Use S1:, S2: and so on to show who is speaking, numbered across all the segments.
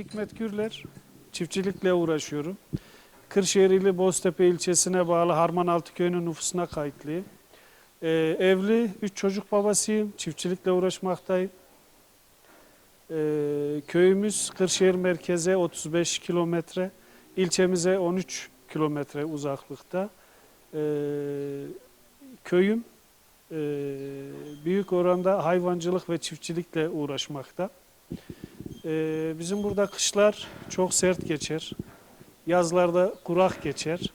S1: Hikmet Gürler. Çiftçilikle uğraşıyorum. Kırşehir ili Boztepe ilçesine bağlı Harmanaltı köyünün nüfusuna kayıtlıyım. Ee, evli, üç çocuk babasıyım. Çiftçilikle uğraşmaktayım. Ee, köyümüz Kırşehir merkeze 35 kilometre, ilçemize 13 kilometre uzaklıkta. Ee, köyüm e, büyük oranda hayvancılık ve çiftçilikle uğraşmakta. Ee, bizim burada kışlar çok sert geçer. Yazlarda kurak geçer.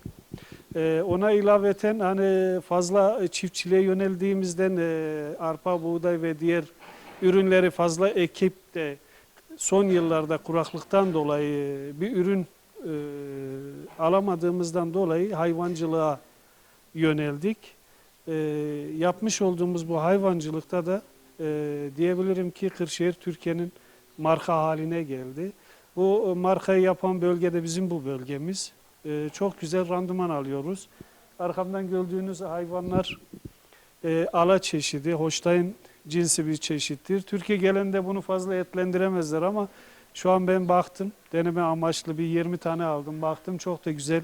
S1: Ee, ona ilaveten hani fazla çiftçiliğe yöneldiğimizden e, arpa, buğday ve diğer ürünleri fazla ekip de son yıllarda kuraklıktan dolayı bir ürün e, alamadığımızdan dolayı hayvancılığa yöneldik. E, yapmış olduğumuz bu hayvancılıkta da e, diyebilirim ki Kırşehir Türkiye'nin marka haline geldi. Bu e, markayı yapan bölgede bizim bu bölgemiz. E, çok güzel randıman alıyoruz. Arkamdan gördüğünüz hayvanlar e, ala çeşidi, Holstein cinsi bir çeşittir. Türkiye gelende bunu fazla etlendiremezler ama şu an ben baktım, deneme amaçlı bir 20 tane aldım. Baktım çok da güzel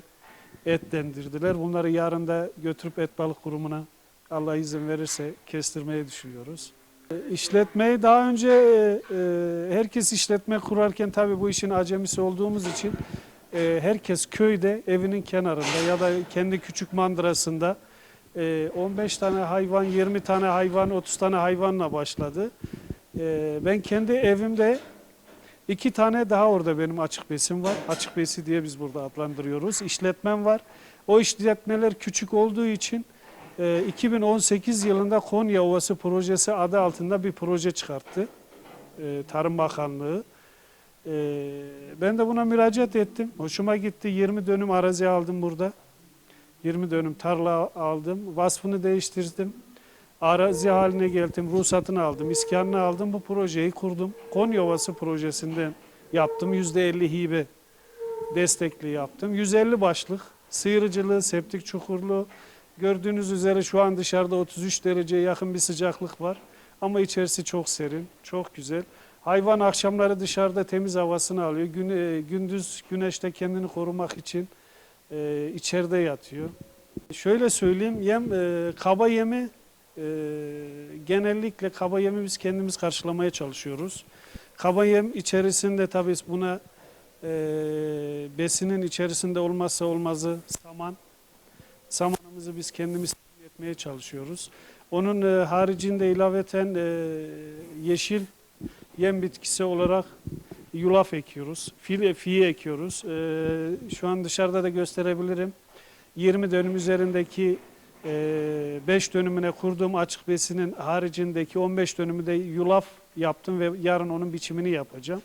S1: etlendirdiler. Bunları yarın da götürüp et balık kurumuna Allah izin verirse kestirmeyi düşünüyoruz. İşletmeyi daha önce e, e, herkes işletme kurarken tabii bu işin acemisi olduğumuz için e, herkes köyde evinin kenarında ya da kendi küçük mandırasında e, 15 tane hayvan, 20 tane hayvan, 30 tane hayvanla başladı. Ben kendi evimde iki tane daha orada benim açık besim var. Açık besi diye biz burada adlandırıyoruz. İşletmem var. O işletmeler küçük olduğu için 2018 yılında Konya Ovası Projesi adı altında bir proje çıkarttı. E, Tarım Bakanlığı. E, ben de buna müracaat ettim. Hoşuma gitti. 20 dönüm arazi aldım burada. 20 dönüm tarla aldım. Vasfını değiştirdim. Arazi haline geldim. Ruhsatını aldım. iskanını aldım. Bu projeyi kurdum. Konya Ovası projesinden yaptım. %50 hibe destekli yaptım. 150 başlık. Sıyırıcılığı, septik çukurluğu. Gördüğünüz üzere şu an dışarıda 33 dereceye yakın bir sıcaklık var. Ama içerisi çok serin, çok güzel. Hayvan akşamları dışarıda temiz havasını alıyor. Gün, e, gündüz güneşte kendini korumak için e, içeride yatıyor. Şöyle söyleyeyim, yem e, kaba yemi e, genellikle kaba yemi biz kendimiz karşılamaya çalışıyoruz. Kaba yem içerisinde tabii buna e, besinin içerisinde olmazsa olmazı saman. Samanımızı biz kendimiz etmeye çalışıyoruz. Onun e, haricinde ilaveten e, yeşil yem bitkisi olarak yulaf ekiyoruz. Fil, fiye ekiyoruz. E, şu an dışarıda da gösterebilirim. 20 dönüm üzerindeki 5 dönümüne kurduğum açık besinin haricindeki 15 dönümü de yulaf yaptım ve yarın onun biçimini yapacağım.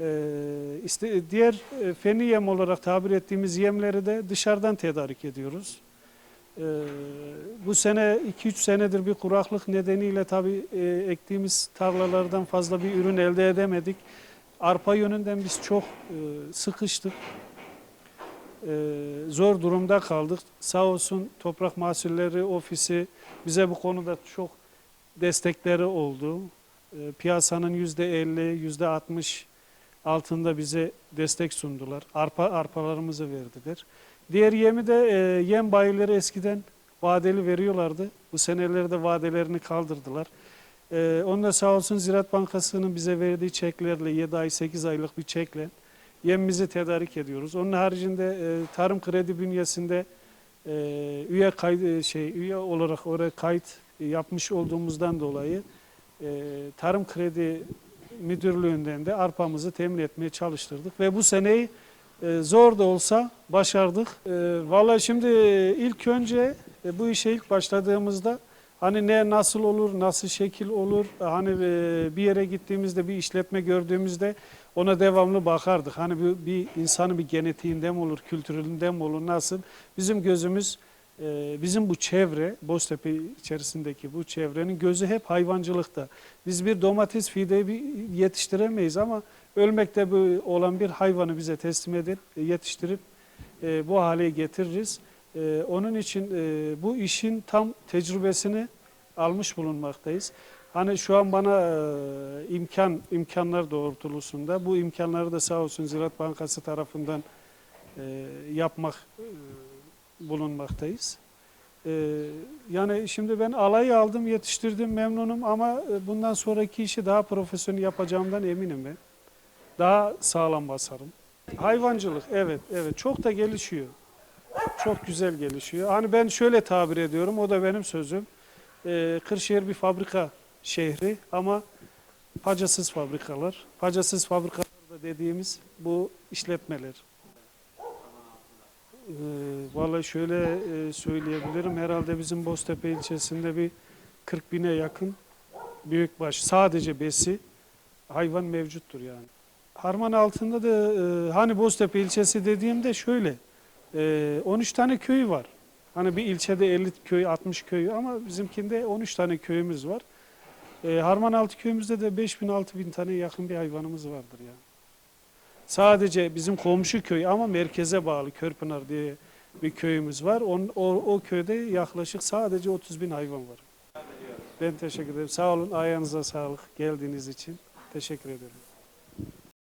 S1: Ee, işte diğer e, feni yem olarak tabir ettiğimiz yemleri de dışarıdan tedarik ediyoruz. Ee, bu sene 2-3 senedir bir kuraklık nedeniyle tabii e, ektiğimiz tarlalardan fazla bir ürün elde edemedik. Arpa yönünden biz çok e, sıkıştık. Ee, zor durumda kaldık. Sağ olsun Toprak Mahsulleri Ofisi bize bu konuda çok destekleri oldu. Piyasanın yüzde 50, yüzde 60 altında bize destek sundular. Arpa arpalarımızı verdiler. Diğer yemi de e, yem bayileri eskiden vadeli veriyorlardı. Bu senelerde vadelerini kaldırdılar. Ee, onu da sağ olsun Ziraat Bankası'nın bize verdiği çeklerle 7 ay 8 aylık bir çekle yemimizi tedarik ediyoruz. Onun haricinde e, tarım kredi bünyesinde e, üye kaydı şey üye olarak oraya kayıt yapmış olduğumuzdan dolayı e, tarım kredi müdürlüğünden de arpamızı temin etmeye çalıştırdık ve bu seneyi e, zor da olsa başardık. E, Valla şimdi ilk önce e, bu işe ilk başladığımızda hani ne nasıl olur, nasıl şekil olur, hani bir yere gittiğimizde bir işletme gördüğümüzde ona devamlı bakardık. Hani bir, bir insanın bir genetiğinden mi olur, kültüründen mi olur, nasıl? Bizim gözümüz, bizim bu çevre, Boztepe içerisindeki bu çevrenin gözü hep hayvancılıkta. Biz bir domates fideyi yetiştiremeyiz ama ölmekte olan bir hayvanı bize teslim edip e, yetiştirip e, bu hale getiririz. E, onun için bu işin tam tecrübesini almış bulunmaktayız. Hani şu an bana imkan imkanlar doğrultusunda bu imkanları da sağ olsun Ziraat Bankası tarafından yapmak bulunmaktayız. E, yani şimdi ben alayı aldım, yetiştirdim, memnunum ama e, bundan sonraki işi daha profesyonel yapacağımdan eminim ben. Daha sağlam basarım. Hayvancılık evet evet çok da gelişiyor. Çok güzel gelişiyor. Hani ben şöyle tabir ediyorum, o da benim sözüm. Ee, Kırşehir bir fabrika şehri ama pacasız fabrikalar. Pacasız fabrikalar da dediğimiz bu işletmeler. Ee, vallahi şöyle e, söyleyebilirim. Herhalde bizim Boztepe ilçesinde bir 40 bine yakın büyükbaş sadece besi hayvan mevcuttur yani. Harman altında da e, hani Boztepe ilçesi dediğimde şöyle e, 13 tane köy var. Hani bir ilçede 50 köy 60 köy ama bizimkinde 13 tane köyümüz var. E, Harmanaltı köyümüzde de 5000 6000 tane yakın bir hayvanımız vardır yani. Sadece bizim komşu köy ama merkeze bağlı Körpınar diye bir köyümüz var. On, o, o köyde yaklaşık sadece 30 bin hayvan var. Ben teşekkür ederim. Sağ olun. Ayağınıza sağlık geldiğiniz için. Teşekkür ederim.